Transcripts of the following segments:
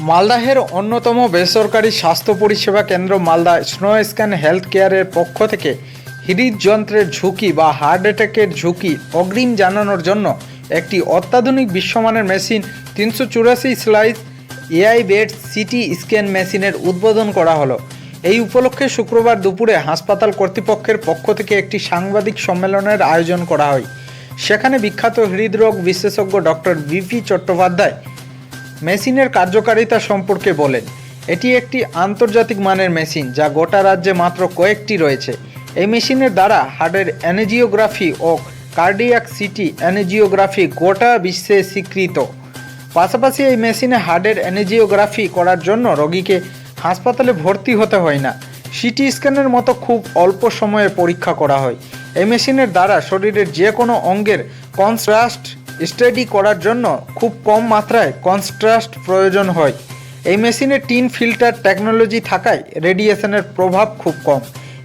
মালদাহের অন্যতম বেসরকারি স্বাস্থ্য পরিষেবা কেন্দ্র মালদা স্নো স্ক্যান হেলথ কেয়ারের পক্ষ থেকে হৃদযন্ত্রের ঝুঁকি বা হার্ট অ্যাটাকের ঝুঁকি অগ্রিম জানানোর জন্য একটি অত্যাধুনিক বিশ্বমানের মেশিন তিনশো চুরাশি slice AI based CT scan মেশিনের উদ্বোধন করা হলো। এই উপলক্ষে শুক্রবার দুপুরে হাসপাতাল কর্তৃপক্ষের পক্ষ থেকে একটি সাংবাদিক সম্মেলনের আয়োজন করা হয়। সেখানে বিখ্যাত হৃদরোগ বিশেষজ্ঞ ডক্টর বিপি চট্টোপাধ্যায় মেশিনের কার্যকারিতা সম্পর্কে বলেন। এটি একটি আন্তর্জাতিক মানের মেশিন যা গোটা রাজ্যে মাত্র কয়েকটি রয়েছে। এই মেশিনের দ্বারা হার্টের অ্যানেজিওগ্রাফি ও কার্ডিয়াক সিটি অ্যানেজিওগ্রাফি গোটা বিশ্বে স্বীকৃত। পাশাপাশি এই মেশিনে হার্টের অ্যানেজিওগ্রাফি করার জন্য রোগীকে হাসপাতালে ভর্তি হতে হয় না। সিটি স্ক্যানের মতো খুব অল্প সময়ে পরীক্ষা করা হয়। এই মেশিনের দ্বারা শরীরের যে কোনো অঙ্গের কনস্ট্রাস্ট স্টাডি করার জন্য খুব কম মাত্রায় কনস্ট্রাস্ট প্রয়োজন হয়। এই মেশিনে টিন ফিল্টার টেকনোলজি থাকায় রেডিয়েশনের প্রভাব খুব কম।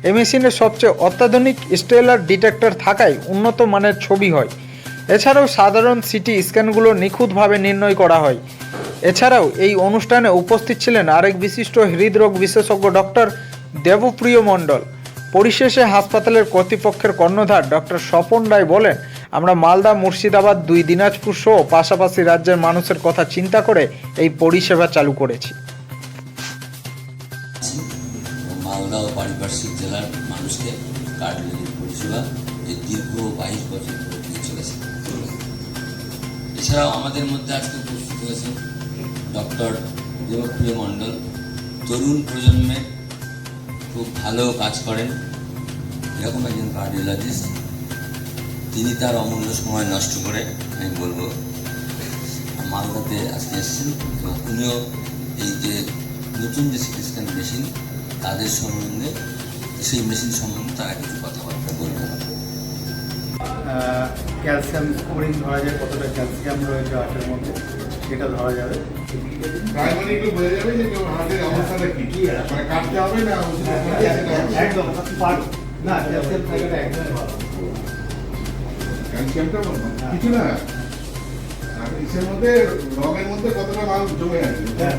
এই মেশিনে সবচেয়ে অত্যাধুনিক স্টেলার ডিটেক্টর থাকায় উন্নত মানের ছবি হয়। এছাড়াও সাধারণ সিটি স্ক্যানগুলো নিখুঁতভাবে নির্ণয় করা হয়। এছাড়াও এই অনুষ্ঠানে উপস্থিত ছিলেন আরেক বিশিষ্ট হৃদরোগ বিশেষজ্ঞ ডক্টর দেবপ্রিয় মণ্ডল। পরিশেষে হাসপাতালের কর্তৃপক্ষের কর্ণধার ডক্টর স্বপন রায় বলেন আমরা মালদা, মুর্শিদাবাদ, দুই দিনাজপুর সহ পাশাপাশি রাজ্যের মানুষের কথা চিন্তা করে এই পরিষেবা চালু করেছি। মালদা ও পারিপার্শ্বিক জেলার মানুষকে কার্ডিওলজি পরিষেবা এই দীর্ঘ বাইশ বছর চলেছে এছাড়াও আমাদের মধ্যে আজকে উপস্থিত হয়েছেন ডক্টর দেবপ্রিয় মণ্ডল। তরুণ প্রজন্মে খুব ভালো কাজ করেন। এরকম একজন কার্ডিওলজিস্ট। তিনি তার অমূল্য সময় নষ্ট করে আমি বলব মালদাতে আজকে এসেছেন এবং উনিও এই যে নতুন যে সিটি স্ক্যান মেশিন তাদের সম্বন্ধে সেই মেশিন সম্বন্ধে তারা কিছু কথাবার্তা বলবেন। ক্যালসিয়াম স্কোরিং ধরা যায় কতটা ক্যালসিয়াম রয়েছে হার্টের মধ্যে সেটা ধরা যাবে। মানে না ওষুধ খাওয়াতে হবে, সেটা হবে। একদম না ক্যালসিয়াম থাকাটা একদম ভালো। ক্যালসিয়ামটা কিছু না। আর ইসের মধ্যে রঙের মধ্যে কতটা মাল জমে আছে? হ্যাঁ।